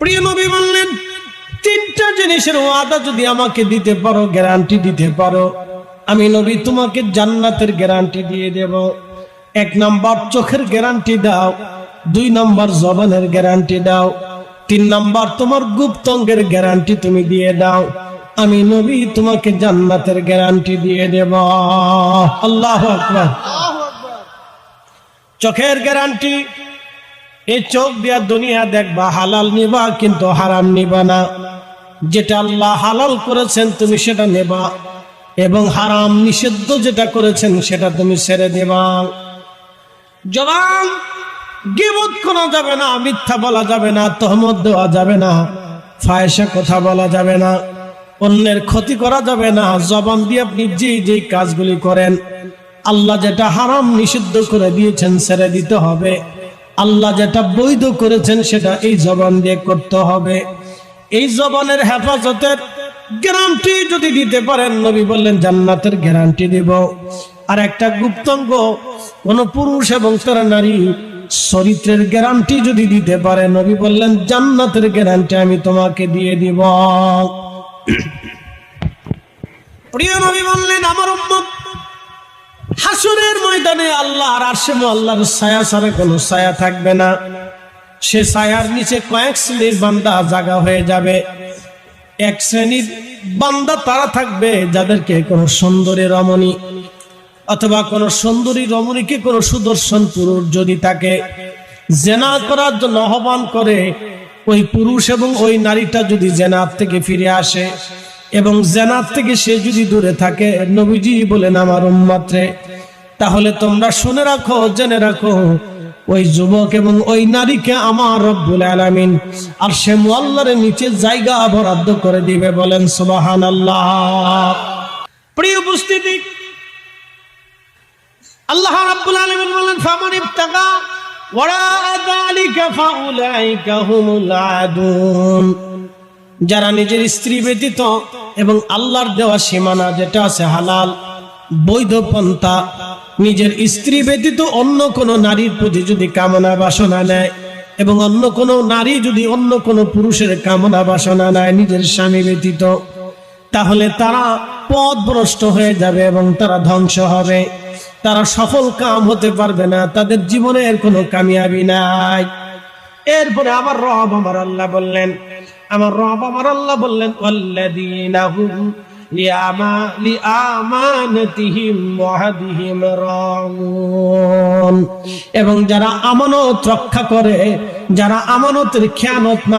প্রিয় নবী বললেন তিনটা জিনিসের ওয়াদা যদি আমাকে দিতে পারো গ্যারান্টি দিতে পারো আমি নবী তোমাকে জান্নাতের গ্যারান্টি দিয়ে দেব। এক নাম্বার চোখের গ্যারান্টি দাও দুই নাম্বার জবানের গ্যারান্টি দাও তিন নাম্বার তোমার গুপ্তঙ্গের গ্যারান্টি তুমি দিয়ে দাও আমি নবী তোমাকে জান্নাতের গ্যারান্টি দিয়ে দেব। আল্লাহ আকবার। চোখের গ্যারান্টি এই চোখ দিয়া দুনিয়া দেখবা, হালাল নিবা, কিন্তু হারাম নিবা না। যেটা আল্লাহ হালাল করেছেন তুমি সেটা নেবা, এবং হারাম নিষিদ্ধ যেটা করেছেন সেটা তুমি ছেড়ে দেবা। জবান গিবত করা যাবে না, মিথ্যা বলা যাবে না, তহমত দেওয়া যাবে না ফায়সা কথা বলা যাবে না, অন্যের ক্ষতি করা যাবে না, জবান দিয়ে আপনি যে যে কাজগুলি করেন, আল্লাহ যেটা হারাম নিষিদ্ধ করে দিয়েছেন, ছেড়ে দিতে হবে। আল্লাহ যেটা বৈধ করেছেন সেটা এই জবান দিয়ে করতে হবে। এই জবানের হেফাজতের গ্যারান্টি যদি দিতে পারেন, নবী বললেন, জান্নাতের গ্যারান্টি দিব। আর একটা গুপ্তঙ্গ, কোন পুরুষ এবং তার নারী চরিত্রের গ্যারান্টি যদি দিতে পারে, নবী বললেন, জান্নাতের গ্যারান্টি আমি তোমাকে দিয়ে দিব। প্রিয় নবী বললেন, আমার উম্মত হাসুরের ময়দানে আল্লাহ আর আরশে আল্লাহর ছায়া ছাড়া কোনো ছায়া থাকবে না। সে ছায়ার নিচে কয়েক শ্রেণির বান্দা জাগা হয়ে যাবে। এক শ্রেণির বান্দা তারা থাকবে যাদেরকে কোনো সুন্দরী রমণী অথবা কোনো সুন্দরী রমণীকে কোনো সুদর্শন পুরুষ যদি তাকে জেনা করার জন্য আহ্বান করে ওই পুরুষ এবং ওই নারীটা যদি জেনার থেকে ফিরে আসে এবং জেনার থেকে সে যদি দূরে থাকে, নবীজি বলেন, আমার উম্মাত্রে তাহলে তোমরা শুনে রাখো, জেনে রাখো। ওই যুবক এবং ওই নারীকে আমার রব্বুল আলামিন আর সে মোয়াল্লার নিচে জায়গা বরাদ্দ করে দিবে বলেন সুবাহান আল্লাহ প্রিয় উপস্থিতি, আল্লাহ রাব্বুল আলামিন বলেন, ফামান ইবতাগা ওয়ারা যালিকা ফাউলাইকা হুমুল আদুন। যারা নিজের স্ত্রী ব্যতীত এবং আল্লাহর দেওয়া সীমানা যেটা আছে হালাল বৈধ পন্থা। নিজের স্ত্রী ব্যতীত অন্য কোনো নারীর প্রতি যদি কামনা বাসনা নেয় এবং অন্য কোনো নারী যদি অন্য কোনো পুরুষের কামনা বাসনা নেয় নিজের স্বামী ব্যতীত, তাহলে তারা পথ ভ্রষ্ট হয়ে যাবে এবং তারা ধ্বংস হবে। তারা সফল কাম হতে পারবে না, তাদের জীবনের কোনো কামিয়াবি নাই। এরপরে আমার রব আমার আল্লাহ বললেন, আমার রব আমার আল্লাহ বললেন এবং যারা আমানত রক্ষা করে যারা আমানতের খেয়ানত